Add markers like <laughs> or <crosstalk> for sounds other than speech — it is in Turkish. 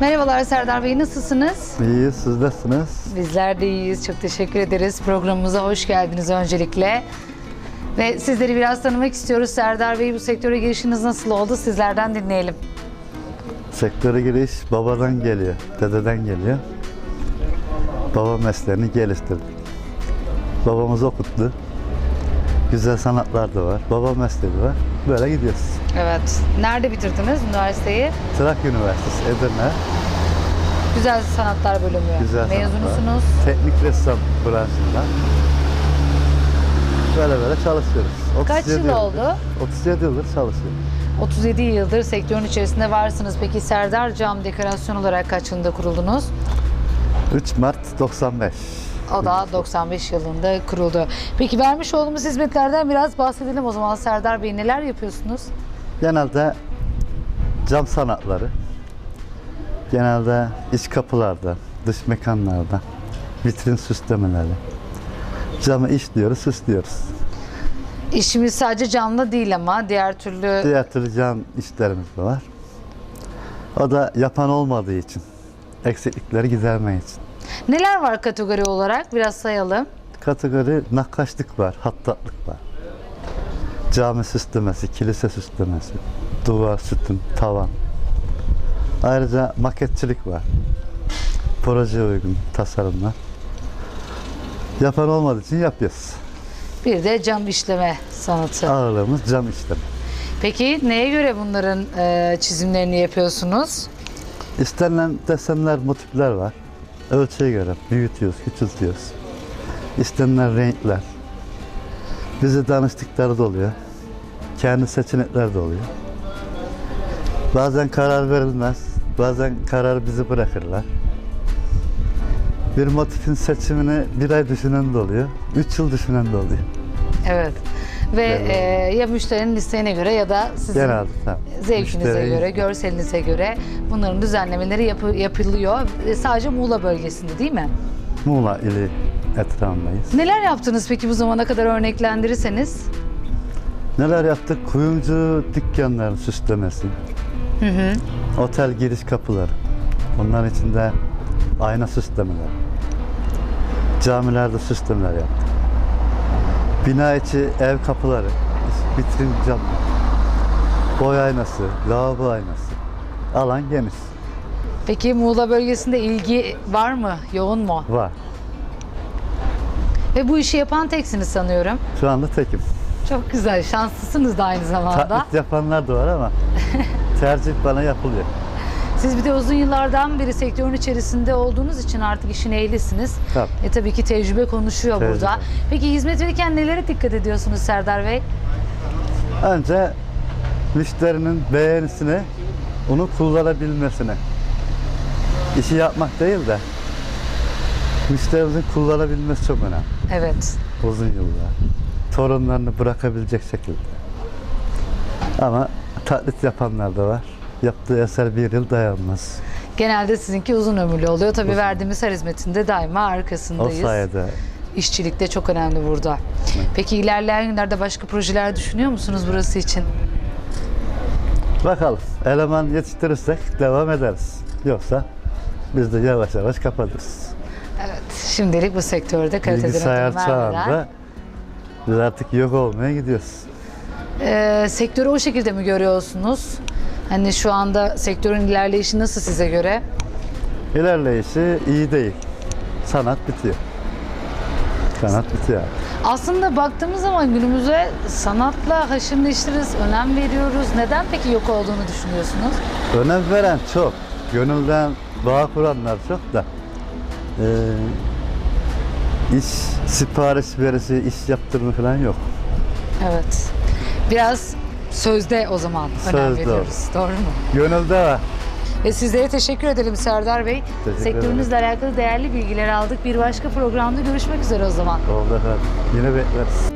Merhabalar Serdar Bey, nasılsınız? İyi, siz nasılsınız? Bizler de iyiyiz. Çok teşekkür ederiz. Programımıza hoş geldiniz öncelikle. Ve sizleri biraz tanımak istiyoruz. Serdar Bey bu sektöre girişiniz nasıl oldu? Sizlerden dinleyelim. Sektöre giriş babadan geliyor, dededen geliyor. Baba mesleğini geliştirdi. Babamız okuttu. Güzel sanatlar da var. Baba mesleği var. Böyle gidiyoruz. Evet. Nerede bitirdiniz üniversiteyi? Trakya Üniversitesi Edirne. Güzel Sanatlar Bölümü. Güzel sanatlar. Mezunusunuz. Teknik ressam branşından. Böyle böyle çalışıyoruz. Kaç 37 yıl yıldır- oldu? 37 yıldır çalışıyorum. 37 yıldır sektörün içerisinde varsınız. Peki Serdar Cam Dekorasyon olarak kaç yılında kuruldunuz? 3 Mart 95. O da 95 yılında kuruldu. Peki vermiş olduğumuz hizmetlerden biraz bahsedelim o zaman Serdar Bey. Neler yapıyorsunuz? Genelde cam sanatları, genelde iç kapılarda, dış mekanlarda, vitrin süslemeleri. Camı işliyoruz, süslüyoruz. İşimiz sadece canlı değil ama diğer türlü Diğer türlü cam işlerimiz de var. O da yapan olmadığı için, eksiklikleri gidermek için. neler var kategori olarak biraz sayalım. Kategori nakkaşlık var, hattatlık var. Cami süslemesi, kilise süslemesi, duvar, sütun, tavan. Ayrıca maketçilik var. Projeye uygun tasarımlar. Yapan olmadığı için yapıyoruz. Bir de cam işleme sanatı. Ağırlığımız cam işlemi. Peki neye göre bunların e, çizimlerini yapıyorsunuz? İstenilen desenler, motifler var. Ölçüye göre büyütüyoruz, küçültüyoruz. İstenilen renkler. Bize danıştıkları da oluyor. Kendi seçenekler de oluyor. Bazen karar verilmez. Bazen karar bizi bırakırlar. Bir motifin seçimini bir ay düşünen de oluyor. Üç yıl düşünen de oluyor. Evet. Ve e, ya müşterinin isteğine göre ya da sizin Genelde zevkinize Müşteri- göre, görselinize göre bunların düzenlemeleri yapı- yapılıyor. E, sadece Muğla bölgesinde değil mi? Muğla ili etrafındayız. Neler yaptınız peki bu zamana kadar örneklendirirseniz? Neler yaptık? Kuyumcu dükkanların süslemesi. Otel giriş kapıları. Onların içinde ayna süslemeler. Camilerde süslemeler yaptık. Bina içi ev kapıları, vitrin cam, boy aynası, lavabo aynası. Alan geniş. Peki Muğla bölgesinde ilgi var mı? Yoğun mu? Var. Ve bu işi yapan teksiniz sanıyorum. Şu anda tekim. Çok güzel, şanslısınız da aynı zamanda. Taklit yapanlar da var ama <laughs> tercih bana yapılıyor. Siz bir de uzun yıllardan beri sektörün içerisinde olduğunuz için artık işin ehlisiniz. Tabii. E tabii ki tecrübe konuşuyor Tecrübe. burada. Peki hizmet verirken nelere dikkat ediyorsunuz Serdar Bey? Önce müşterinin beğenisine, onu kullanabilmesine. İşi yapmak değil de müşterimizin kullanabilmesi çok önemli. Evet. Uzun yıllar. Torunlarını bırakabilecek şekilde. Ama taklit yapanlar da var. Yaptığı eser bir yıl dayanmaz. Genelde sizinki uzun ömürlü oluyor. Tabii verdiğimiz her hizmetinde daima O arkasındayız. sayede İşçilik de çok önemli burada. Peki ilerleyen günlerde başka projeler düşünüyor musunuz burası için? bakalım eleman yetiştirirsek devam ederiz. Yoksa biz de yavaş yavaş kapatırız. Evet. Şimdilik bu sektörde kaliteden Bilgisayar çağında biz artık yok olmaya gidiyoruz. Ee, sektörü o şekilde mi görüyorsunuz? Hani şu anda sektörün ilerleyişi nasıl size göre? İlerleyişi iyi değil. Sanat bitiyor. Sanat bitiyor. Aslında baktığımız zaman günümüze sanatla haşır neşiriz, önem veriyoruz. Neden peki yok olduğunu düşünüyorsunuz? Önem veren çok. Gönülden bağ kuranlar çok da. Ee, iş sipariş verisi, iş yaptırma falan yok. Evet. Biraz Sözde o zaman önem Sözde. veriyoruz. Doğru mu? Gönülde var. Ve sizlere teşekkür edelim Serdar Bey. Teşekkür Sektörünüzle alakalı değerli bilgiler aldık. Bir başka programda görüşmek üzere o zaman. Oldu efendim. Yine bekleriz.